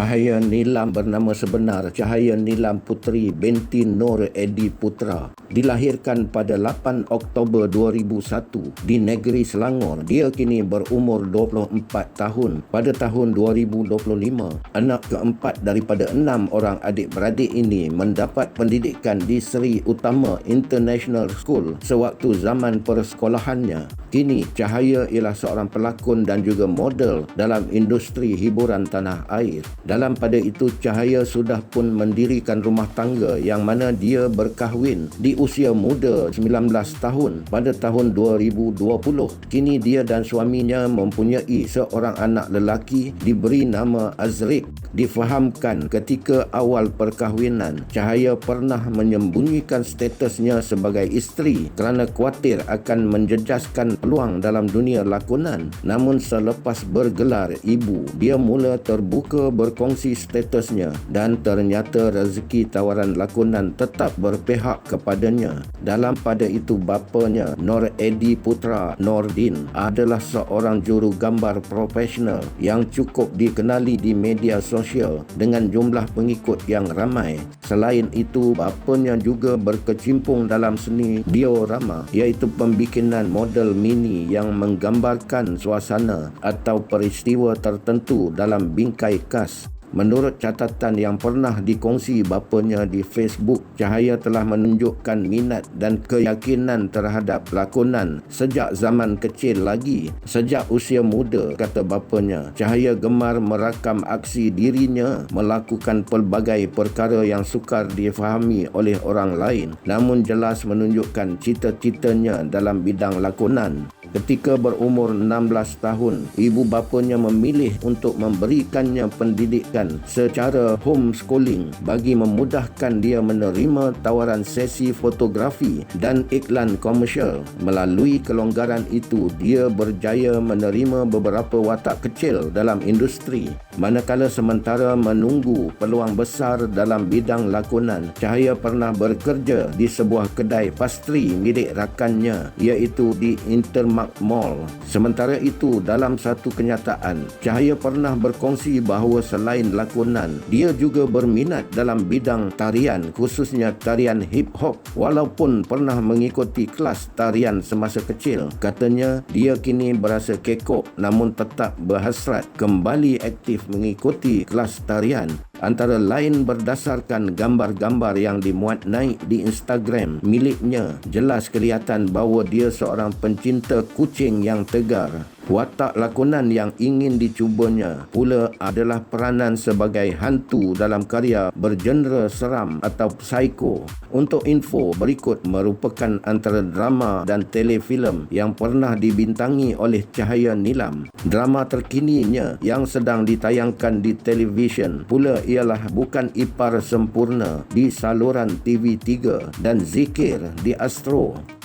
Cahaya Nilam bernama sebenar Cahaya Nilam Putri binti Nur Edi Putra dilahirkan pada 8 Oktober 2001 di negeri Selangor. Dia kini berumur 24 tahun. Pada tahun 2025, anak keempat daripada enam orang adik-beradik ini mendapat pendidikan di Seri Utama International School sewaktu zaman persekolahannya. Kini Cahaya ialah seorang pelakon dan juga model dalam industri hiburan tanah air. Dalam pada itu Cahaya sudah pun mendirikan rumah tangga yang mana dia berkahwin di usia muda 19 tahun pada tahun 2020. Kini dia dan suaminya mempunyai seorang anak lelaki diberi nama Azrik. Difahamkan ketika awal perkahwinan Cahaya pernah menyembunyikan statusnya sebagai isteri kerana khawatir akan menjejaskan peluang dalam dunia lakonan. Namun selepas bergelar ibu, dia mula terbuka ber berkongsi statusnya dan ternyata rezeki tawaran lakonan tetap berpihak kepadanya. Dalam pada itu bapanya Nor Edi Putra Nordin adalah seorang juru gambar profesional yang cukup dikenali di media sosial dengan jumlah pengikut yang ramai. Selain itu bapanya juga berkecimpung dalam seni diorama iaitu pembikinan model mini yang menggambarkan suasana atau peristiwa tertentu dalam bingkai khas Menurut catatan yang pernah dikongsi bapanya di Facebook, Cahaya telah menunjukkan minat dan keyakinan terhadap lakonan sejak zaman kecil lagi. Sejak usia muda, kata bapanya, Cahaya gemar merakam aksi dirinya melakukan pelbagai perkara yang sukar difahami oleh orang lain namun jelas menunjukkan cita-citanya dalam bidang lakonan. Ketika berumur 16 tahun, ibu bapanya memilih untuk memberikannya pendidikan secara homeschooling bagi memudahkan dia menerima tawaran sesi fotografi dan iklan komersial. Melalui kelonggaran itu, dia berjaya menerima beberapa watak kecil dalam industri. Manakala sementara menunggu peluang besar dalam bidang lakonan, Cahaya pernah bekerja di sebuah kedai pastri milik rakannya iaitu di Intermarket Mark Mall. Sementara itu, dalam satu kenyataan, Cahaya pernah berkongsi bahawa selain lakonan, dia juga berminat dalam bidang tarian, khususnya tarian hip-hop. Walaupun pernah mengikuti kelas tarian semasa kecil, katanya dia kini berasa kekok namun tetap berhasrat kembali aktif mengikuti kelas tarian antara lain berdasarkan gambar-gambar yang dimuat naik di Instagram miliknya jelas kelihatan bahawa dia seorang pencinta kucing yang tegar Watak lakonan yang ingin dicubanya pula adalah peranan sebagai hantu dalam karya bergenre seram atau psiko. Untuk info, berikut merupakan antara drama dan telefilm yang pernah dibintangi oleh Cahaya Nilam. Drama terkininya yang sedang ditayangkan di televisyen pula ialah Bukan Ipar Sempurna di saluran TV3 dan Zikir di Astro.